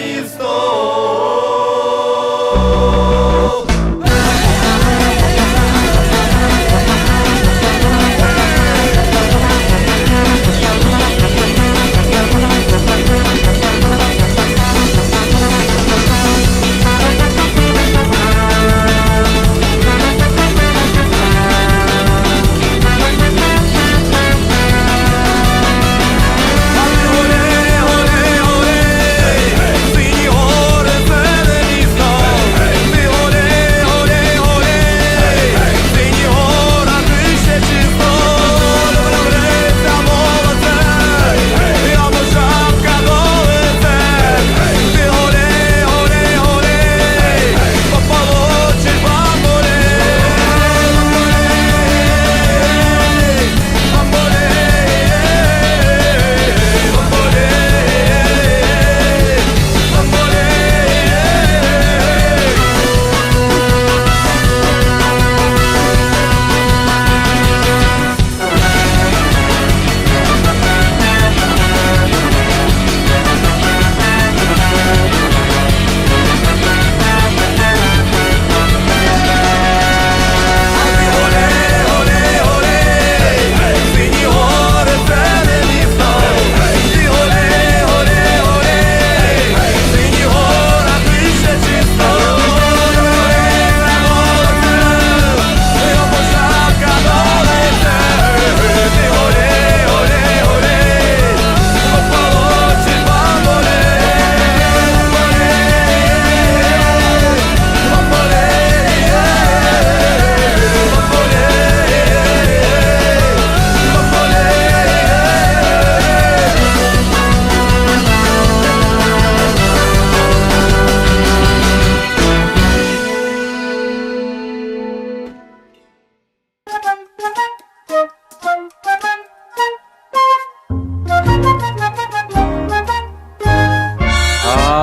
місто.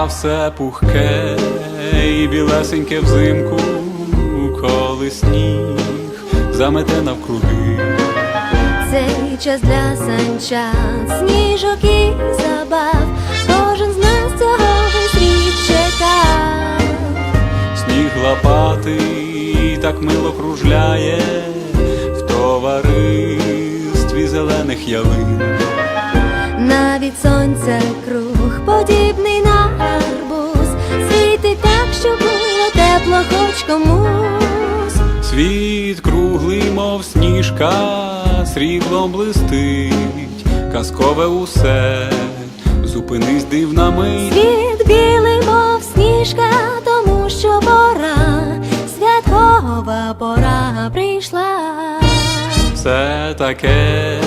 Все пухке і білесеньке взимку, коли сніг замете навкруги. Цей час для санчат, сніжок і забав, кожен з нас цього весь рік чекав. Сніг лопатий так мило кружляє в товаристві зелених ялин. Навіть сонця хоч. Світ круглий, мов сніжка, сріблом блистить, казкове усе, зупинись дивна мить. Світ білий, мов сніжка, тому що пора, святкова пора прийшла. Все таке,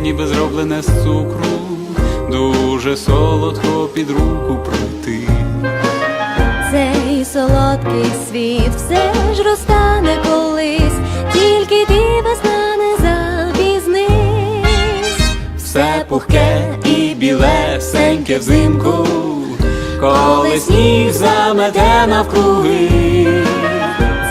ніби зроблене з цукру, дуже солодко під руку пройти. Солодкий світ все ж розтане колись, тільки ти весна не запізнись. Все пухке і білесеньке взимку, коли сніг замете навкруги.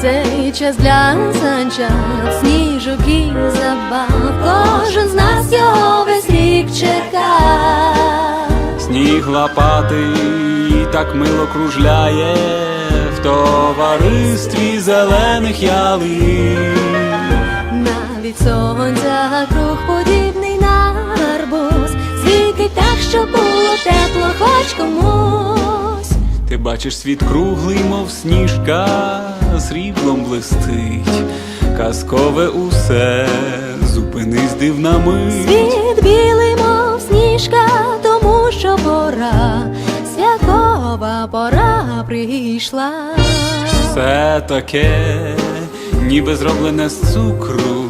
Цей час для санчат, сніжок і забав, кожен з нас його весь рік чекав. Сніг лопатий так мило кружляє товаристві зелених ялин. Навіть сонця круг подібний на арбуз, світить так, що було тепло хоч комусь. Ти бачиш світ круглий, мов сніжка, сріблом блистить, казкове усе, зупинись дивна мить. Світ білий, мов сніжка, тому що пора, святкова пора прийшла. Все таке, ніби зроблене з цукру,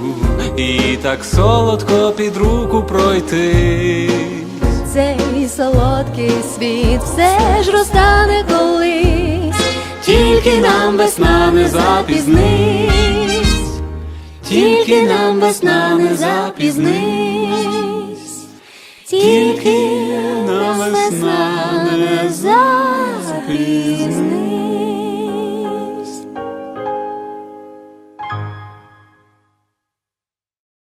і так солодко під руку пройти. Цей солодкий світ все ж розтане колись, Тільки нам весна не запізнись, тільки нам весна не запізнись, тільки нам весна не запізнись.